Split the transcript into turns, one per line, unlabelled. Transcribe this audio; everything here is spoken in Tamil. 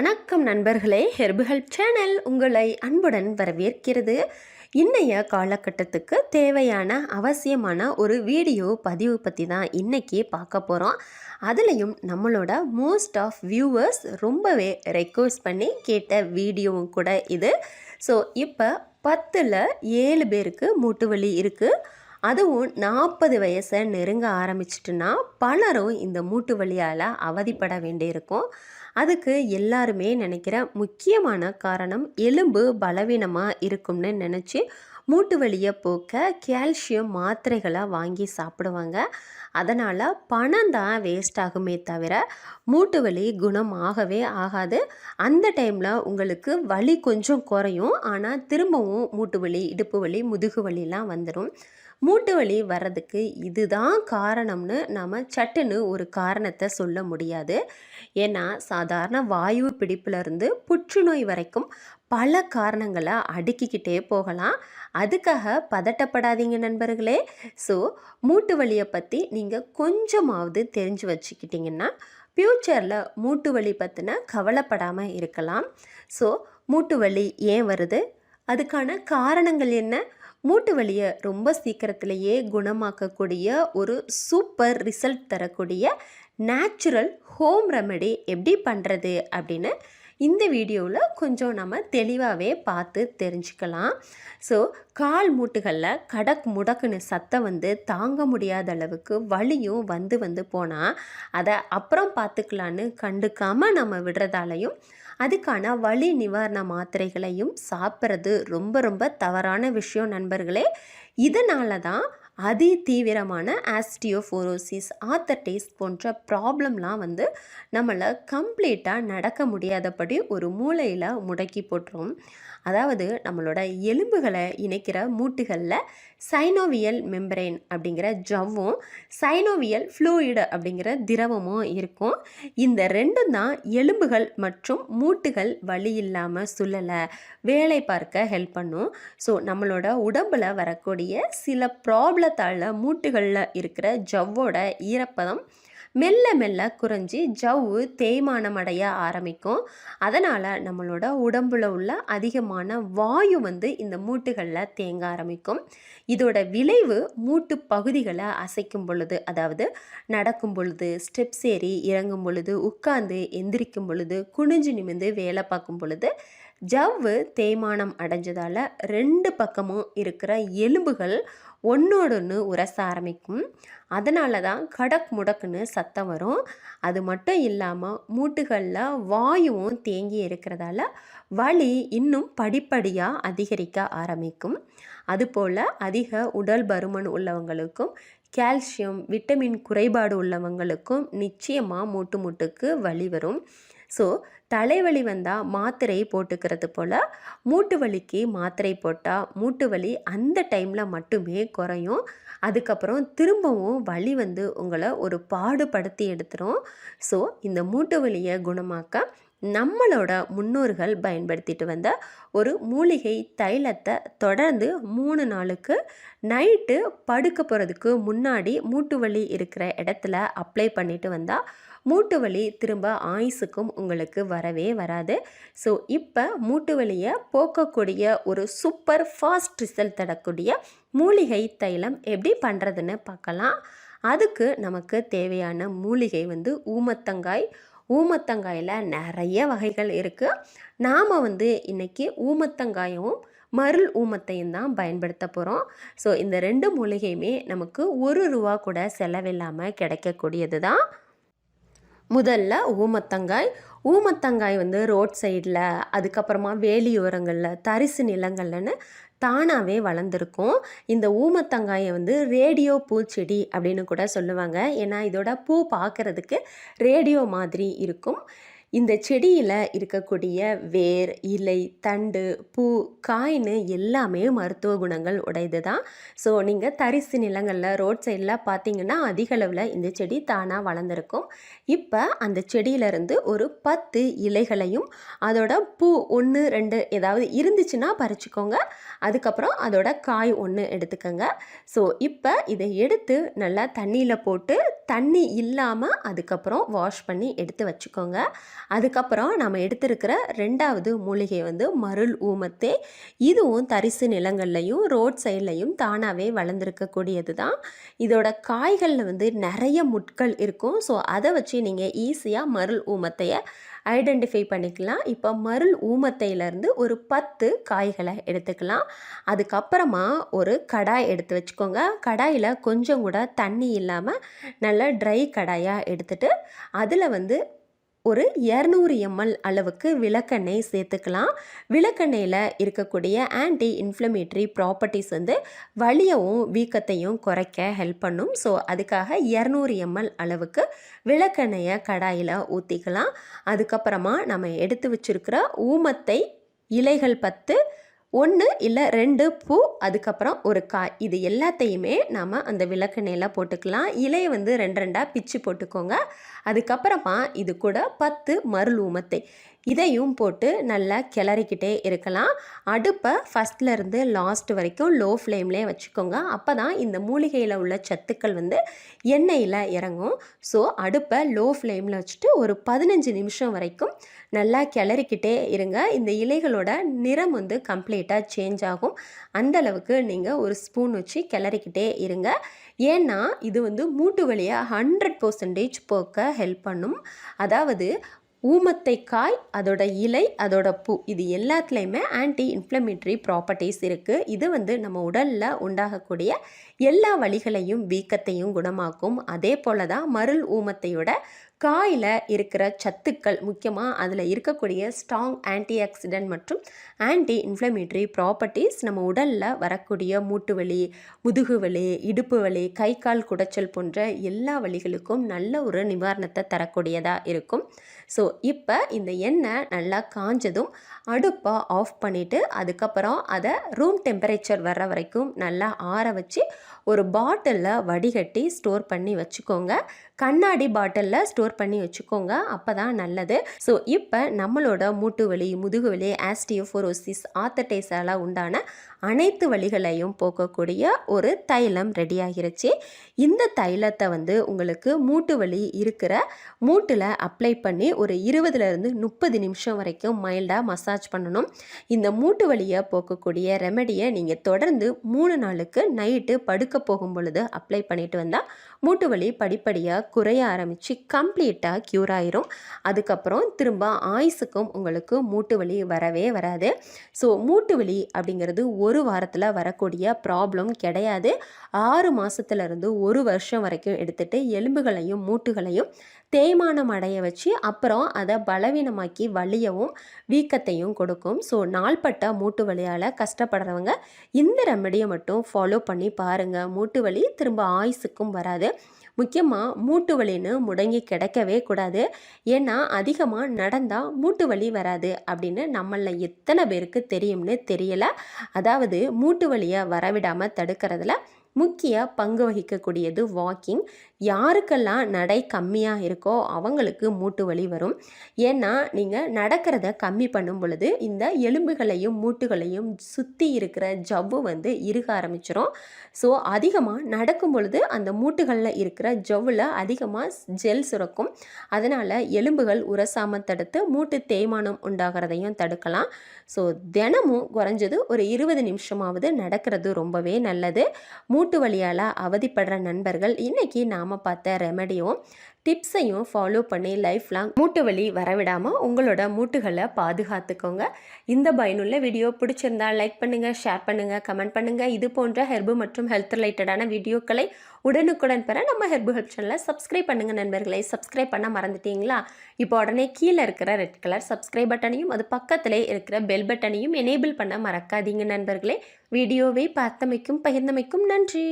வணக்கம் நண்பர்களே ஹெர்பு ஹெல்ப் சேனல் உங்களை அன்புடன் வரவேற்கிறது. இன்றைய காலகட்டத்துக்கு தேவையான அவசியமான ஒரு வீடியோ பதிவு பற்றி தான் இன்றைக்கி பார்க்க போகிறோம் அதுலேயும் நம்மளோட மோஸ்ட் ஆஃப் வியூவர்ஸ் ரொம்பவே ரெக்வஸ்ட் பண்ணி கேட்ட வீடியோவும் கூட இது. ஸோ இப்போ பத்தில் ஏழு பேருக்கு மூட்டு வலி இருக்குது அதுவும் நாற்பது வயசை நெருங்க ஆரம்பிச்சிட்டுனா பலரும் இந்த மூட்டு வலியால் அவதிப்பட வேண்டியிருக்கும். அதுக்கு எல்லாருமே நினைக்கிற முக்கியமான காரணம் எலும்பு பலவீனமாக இருக்கும்னு நினச்சி மூட்டு வலியை போக்க கால்சியம் மாத்திரைகளை வாங்கி சாப்பிடுவாங்க. அதனால் பணம் தான் வேஸ்ட் ஆகுமே தவிர மூட்டு வலி குணம் ஆகவே ஆகாது. அந்த டைமில் உங்களுக்கு வலி கொஞ்சம் குறையும். ஆனால் திரும்பவும் மூட்டு வலி இடுப்பு வலி முதுகு வலிலாம் வந்துடும் மூட்டு வலி வர்றதுக்கு இதுதான் காரணம்னு நாம் சட்டுன்னு ஒரு காரணத்தை சொல்ல முடியாது. ஏன்னா சாதாரண வாயு பிடிப்புலேருந்து புற்றுநோய் வரைக்கும் பல காரணங்களை அடுக்கிக்கிட்டே போகலாம். அதுக்காக பதட்டப்படாதீங்க நண்பர்களே. ஸோ மூட்டு வலியை பற்றி நீங்கள் கொஞ்சமாவது தெரிஞ்சு வச்சுக்கிட்டிங்கன்னா ஃப்யூச்சரில் மூட்டு வலி பற்றின கவலைப்படாமல் இருக்கலாம். ஸோ மூட்டு வலி ஏன் வருது? அதுக்கான காரணங்கள் என்ன? மூட்டு வலியை ரொம்ப சீக்கிரத்திலேயே குணமாக்கக்கூடிய ஒரு சூப்பர் ரிசல்ட் தரக்கூடிய நேச்சுரல் ஹோம் ரெமெடி எப்படி பண்ணுறது அப்படின்னு இந்த வீடியோவில் கொஞ்சம் நம்ம தெளிவாகவே பார்த்து தெரிஞ்சுக்கலாம். ஸோ கால் மூட்டுகளில் கடக் முடக்குன்னு சத்தம் வந்து தாங்க முடியாத அளவுக்கு வலியும் வந்து வந்து போனால் அதை அப்புறம் பார்த்துக்கலான்னு கண்டுக்காமல் நம்ம விடுறதாலையும் அதுக்கான வலி நிவாரண மாத்திரைகளையும் சாப்பிட்றது ரொம்ப ரொம்ப தவறான விஷயம் நண்பர்களே. இதனால தான் அதி தீவிரமான ஆஸ்டியோஃபோரோசிஸ் ஆத்தர்டேஸ் போன்ற ப்ராப்ளம்லாம் வந்து நம்மளை கம்ப்ளீட்டாக நடக்க முடியாதபடி ஒரு மூளையில் முடக்கி போட்டுரும். அதாவது நம்மளோட எலும்புகளை இணைக்கிற மூட்டுகளில் சைனோவியல் மெம்பரேன் அப்படிங்கிற ஜவ்வும் சைனோவியல் ஃப்ளூயிடு அப்படிங்கிற திரவமும் இருக்கும். இந்த ரெண்டும் தான் எலும்புகள் மற்றும் மூட்டுகள் வலி இல்லாமல் சுழலை வேலை பார்க்க ஹெல்ப் பண்ணும். ஸோ நம்மளோட உடம்பில் வரக்கூடிய சில ப்ராப்ளத்தால் மூட்டுகளில் இருக்கிற ஜவ்வோட ஈரப்பதம் மெல்ல மெல்ல குறைஞ்சி ஜவ்வு தேய்மானம் அடைய ஆரம்பிக்கும். அதனால் நம்மளோட உடம்புல உள்ள அதிகமான வாயு வந்து இந்த மூட்டுகளில் தேங்க ஆரம்பிக்கும். இதோட விளைவு மூட்டு பகுதிகளை அசைக்கும் பொழுது அதாவது நடக்கும் பொழுது ஸ்டெப்ஸ் ஏறி இறங்கும் பொழுது உட்காந்து எந்திரிக்கும் பொழுது குனிஞ்சு நிமிந்து வேலை பார்க்கும் பொழுது ஜவ்வு தேய்மானம் அடைஞ்சதால் ரெண்டு பக்கமும் இருக்கிற எலும்புகள் ஒன்றோடொன்று உரச ஆரம்பிக்கும். அதனால தான் கடக் முடக்குன்னு சத்தம் வரும். அது மட்டும் இல்லாமல் மூட்டுகளில் வாயுவும் தேங்கி இருக்கிறதால வலி இன்னும் படிப்படியாக அதிகரிக்க ஆரம்பிக்கும். அதுபோல் அதிக உடல் பருமன் உள்ளவங்களுக்கும் கால்சியம் விட்டமின் குறைபாடு உள்ளவங்களுக்கும் நிச்சயமாக மூட்டு மூட்டுக்கு வலி வரும். ஸோ தலைவலி வந்தால் மாத்திரை போட்டுக்கிறது போல் மூட்டு வலிக்கு மாத்திரை போட்டால் மூட்டு வலி அந்த டைமில் மட்டுமே குறையும். அதுக்கப்புறம் திரும்பவும் வலி வந்து உங்களை ஒரு பாடுபடுத்தி எடுத்துரும். ஸோ இந்த மூட்டு வலியை குணமாக்க நம்மளோட முன்னோர்கள் பயன்படுத்திட்டு வந்த ஒரு மூலிகை தைலத்தை தொடர்ந்து மூணு நாளுக்கு நைட்டு படுக்க போகிறதுக்கு முன்னாடி மூட்டு வலி இருக்கிற இடத்துல அப்ளை பண்ணிட்டு வந்தால் மூட்டு வலி திரும்ப ஆயுசுக்கும் உங்களுக்கு வரவே வராது. ஸோ இப்போ மூட்டு வலியை போக்கக்கூடிய ஒரு சூப்பர் ஃபாஸ்ட் ரிசல்ட் தரக்கூடிய மூலிகை தைலம் எப்படி பண்ணுறதுன்னு பார்க்கலாம். அதுக்கு நமக்கு தேவையான மூலிகை வந்து ஊமத்தங்காய். ஊமத்தங்காயில் நிறைய வகைகள் இருக்குது நாம் வந்து இன்றைக்கி ஊமத்தங்காயும் மருள் ஊமத்தையும் தான் பயன்படுத்த போகிறோம் ஸோ இந்த ரெண்டு மூலிகையுமே நமக்கு ஒரு ரூபா கூட செலவில்லாமல் கிடைக்கக்கூடியது தான். முதல்ல ஊமத்தங்காய். ஊமத்தங்காய் வந்து ரோட் சைடில் அதுக்கப்புறமா வேலியோரங்களில் தரிசு நிலங்கள்லன்னு தானாகவே வளர்ந்துருக்கும். இந்த ஊமத்தங்காயை வந்து ரேடியோ பூச்செடி அப்படின்னு கூட சொல்லுவாங்க. ஏன்னா இதோட பூ பார்க்குறதுக்கு ரேடியோ மாதிரி இருக்கும். இந்த செடியில் இருக்கக்கூடிய வேர் இலை தண்டு பூ காயின்னு எல்லாமே மருத்துவ குணங்கள் உடையது தான் ஸோ நீங்கள் தரிசு நிலங்களில் ரோட் சைடில் பார்த்தீங்கன்னா அதிக அளவில் இந்த செடி தானாக வளர்ந்துருக்கும். இப்போ அந்த செடியிலேருந்து ஒரு பத்து இலைகளையும் அதோட பூ ஒன்று ரெண்டு ஏதாவது இருந்துச்சுன்னா பறிச்சுக்கோங்க. அதுக்கப்புறம் அதோட காய் ஒன்று எடுத்துக்கோங்க. ஸோ இப்போ இதை எடுத்து நல்லா தண்ணியில் போட்டு தண்ணி இல்லாமல் அதுக்கப்புறம் வாஷ் பண்ணி எடுத்து வச்சுக்கோங்க. அதுக்கப்புறம் நம்ம எடுத்திருக்கிற ரெண்டாவது மூலிகை வந்து மருள் ஊமத்தே. இதுவும் தரிசு நிலங்கள்லையும் ரோட் சைட்லையும் தானாகவே வளர்ந்துருக்கக்கூடியது தான். இதோட காய்களில் வந்து நிறைய முட்கள் இருக்கும். ஸோ அதை வச்சு நீங்கள் ஈஸியாக மருள் ஊமத்தையை ஐடென்டிஃபை பண்ணிக்கலாம். இப்போ மருள் ஊமத்தையிலேருந்து ஒரு பத்து காய்களை எடுத்துக்கலாம். அதுக்கப்புறமா ஒரு கடாய் எடுத்து வச்சுக்கோங்க. கடாயில் கொஞ்சம் கூட தண்ணி இல்லாமல் நல்ல ட்ரை கடாயாக எடுத்துட்டு அதில் வந்து ஒரு இரநூறு எம்எல் அளவுக்கு விளக்கெண்ணெய் சேர்த்துக்கலாம். விளக்கெண்ணெயில் இருக்கக்கூடிய ஆன்டி இன்ஃப்ளமேட்ரி ப்ராப்பர்ட்டிஸ் வந்து வலியவும் வீக்கத்தையும் குறைக்க ஹெல்ப் பண்ணும். ஸோ அதுக்காக இரநூறு எம்எல் அளவுக்கு விளக்கெண்ணெயை கடாயில் ஊற்றிக்கலாம் அதுக்கப்புறமா நம்ம எடுத்து வச்சுருக்கிற ஊமத்தை இலைகள் பத்து ஒன்று இல்லை ரெண்டு பூ அதுக்கப்புறம் ஒரு காய் இது எல்லாத்தையுமே நாம் அந்த விளக்கெண்ணெயில் போட்டுக்கலாம். இலையை வந்து ரெண்டு ரெண்டாக பிச்சு போட்டுக்கோங்க. அதுக்கப்புறமா இது கூட பத்து மருள் ஊமத்தை இதையும் போட்டு நல்லா கிளறிக்கிட்டே இருக்கலாம். அடுப்பை ஃபஸ்ட்லேருந்து லாஸ்ட் வரைக்கும் லோ ஃப்ளேம்லேயே வச்சுக்கோங்க. அப்போ தான் இந்த மூலிகையில் உள்ள சத்துக்கள் வந்து எண்ணெயில் இறங்கும். ஸோ அடுப்பை லோ ஃப்ளேமில் வச்சுட்டு ஒரு பதினஞ்சு நிமிஷம் வரைக்கும் நல்லா கிளறிக்கிட்டே இருங்க. இந்த இலைகளோட நிறம் வந்து கம்ப்ளீட்டாக சேஞ்ச் ஆகும். அந்தளவுக்கு நீங்கள் ஒரு ஸ்பூன் வச்சு கிளறிக்கிட்டே இருங்க. ஏன்னா இது வந்து மூட்டு வழியாக ஹண்ட்ரட் பர்சன்டேஜ் போக்க ஹெல்ப் பண்ணும். அதாவது ஊமத்தை காய் அதோட இலை அதோட பூ. இது எல்லாத்துலேயுமே ஆன்டி இன்ஃப்ளமேட்டரி ப்ராப்பர்ட்டிஸ் இருக்குது இது வந்து நம்ம உடலில் உண்டாகக்கூடிய எல்லா வழிகளையும் வீக்கத்தையும் குணமாக்கும். அதே போல தான் மருள் ஊமத்தையோட காயில் இருக்கிற சத்துக்கள் முக்கியமாக அதில் இருக்கக்கூடிய ஸ்ட்ராங் ஆன்டி ஆக்சிடென்ட் மற்றும் ஆன்டி இன்ஃப்ளமேட்டரி ப்ராப்பர்ட்டிஸ் நம்ம உடலில் வரக்கூடிய மூட்டு வலி முதுகு வலி இடுப்பு வலி கை கால் குடைச்சல் போன்ற எல்லா வலிகளுக்கும் நல்ல ஒரு நிவாரணத்தை தரக்கூடியதாக இருக்கும். ஸோ இப்போ இந்த எண்ணெய் நல்லா காஞ்சதும் அடுப்பை ஆஃப் பண்ணிவிட்டு அதுக்கப்புறம் அதை ரூம் டெம்பரேச்சர் வர்ற வரைக்கும் நல்லா ஆற வச்சு ஒரு பாட்டிலில் வடிகட்டி ஸ்டோர் பண்ணி வச்சுக்கோங்க. கண்ணாடி பாட்டிலில் ஸ்டோர் பண்ணி வச்சுக்கோங்க. அப்போ தான் நல்லது. ஸோ இப்போ நம்மளோட மூட்டு வலி முதுகு வலி ஆஸ்டியோஃபோரோசிஸ் ஆத்தடைஸால் உண்டான அனைத்து வழிகளையும் போக்கக்கூடிய ஒரு தைலம் ரெடி ஆகிருச்சு. இந்த தைலத்தை வந்து உங்களுக்கு மூட்டு வலி இருக்கிற மூட்டில் அப்ளை பண்ணி ஒரு இருபதுலேருந்து முப்பது நிமிஷம் வரைக்கும் மைல்டாக மசாஜ் பண்ணணும். இந்த மூட்டு வலியை போக்கக்கூடிய ரெமெடியை நீங்கள் தொடர்ந்து மூணு நாளுக்கு நைட்டு படுக்க போகும் பொழுது அப்ளை பண்ணிட்டு வந்தால் மூட்டு வலி படிப்படியாக குறைய ஆரம்பித்து கம்ப்ளீட்டாக க்யூர் ஆயிரும். அதுக்கப்புறம் திரும்ப ஆயுசுக்கும் உங்களுக்கு மூட்டு வலி வரவே வராது. ஸோ மூட்டு வலி அப்படிங்கிறது ஒரு வாரத்தில் வரக்கூடிய ப்ராப்ளம் கிடையாது. ஆறு மாதத்துலேருந்து ஒரு வருஷம் வரைக்கும் எடுத்துகிட்டு எலும்புகளையும் மூட்டுகளையும் தேய்மானம் அடைய வச்சு அப்புறம் அப்புறம் அதை பலவீனமாக்கி வலியவும் வீக்கத்தையும் கொடுக்கும். ஸோ நாள்பட்ட மூட்டு வலியால் கஷ்டப்படுறவங்க இந்த ரெமடியை மட்டும் ஃபாலோ பண்ணி பாருங்கள் மூட்டு வலி திரும்ப ஆயுசுக்கும் வராது. முக்கியமாக மூட்டு வலின்னு முடங்கி கிடக்கவே கூடாது. ஏன்னா அதிகமாக நடந்தால் மூட்டு வலி வராது அப்படின்னு நம்மளில் எத்தனை பேருக்கு தெரியும்னு தெரியலை. அதாவது மூட்டு வலியை வரவிடாமல் தடுக்கிறதுல முக்கிய பங்கு வகிக்கக்கூடியது வாக்கிங் யாருக்கெல்லாம் நடை கம்மியாக இருக்கோ அவங்களுக்கு மூட்டு வலி வரும். ஏன்னா நீங்கள் நடக்கிறத கம்மி பண்ணும் பொழுது இந்த எலும்புகளையும் மூட்டுகளையும் சுற்றி இருக்கிற ஜவ்வு வந்து இறுக ஆரம்பிச்சிடும் ஸோ அதிகமாக நடக்கும் பொழுது அந்த மூட்டுகளில் இருக்கிற ஜவ்வில் அதிகமாக ஜெல் சுரக்கும். அதனால் எலும்புகள் உரசாமல் தடுத்து மூட்டு தேய்மானம் உண்டாகிறதையும் தடுக்கலாம். ஸோ தினமும் குறைஞ்சது ஒரு இருபது நிமிஷமாவது நடக்கிறது ரொம்பவே நல்லது. மூட்டு வலியால் அவதிப்படுற நண்பர்கள் இன்றைக்கி நாம் பார்த்த ரெமடியும் டிப்ஸையும் ஃபாலோ பண்ணி லைஃப் லாங் மூட்டு வலி வரவிடாமல் உங்களோட மூட்டுகளை பாதுகாத்துக்கோங்க. இந்த பயனுள்ள வீடியோ பிடிச்சிருந்தா லைக் பண்ணுங்கள் ஷேர் பண்ணுங்கள் கமெண்ட் பண்ணுங்கள் இது போன்ற ஹெர்பு மற்றும் ஹெல்த் ரிலேட்டடான வீடியோக்களை உடனுக்குடன் பெற நம்ம ஹெர்பு ஹெல்ப் சேனலை சப்ஸ்கிரைப் பண்ணுங்கள் நண்பர்களை. சப்ஸ்கிரைப் பண்ண மறந்துட்டீங்களா? இப்போ உடனே கீழே இருக்கிற ரெட் கலர் சப்ஸ்கிரைப் பட்டனையும் அது பக்கத்திலே இருக்கிற பெல் பட்டனையும் எனேபிள் பண்ண மறக்காதீங்க நண்பர்களே. வீடியோவை பார்த்தமைக்கும் பகிர்ந்தமைக்கும் நன்றி.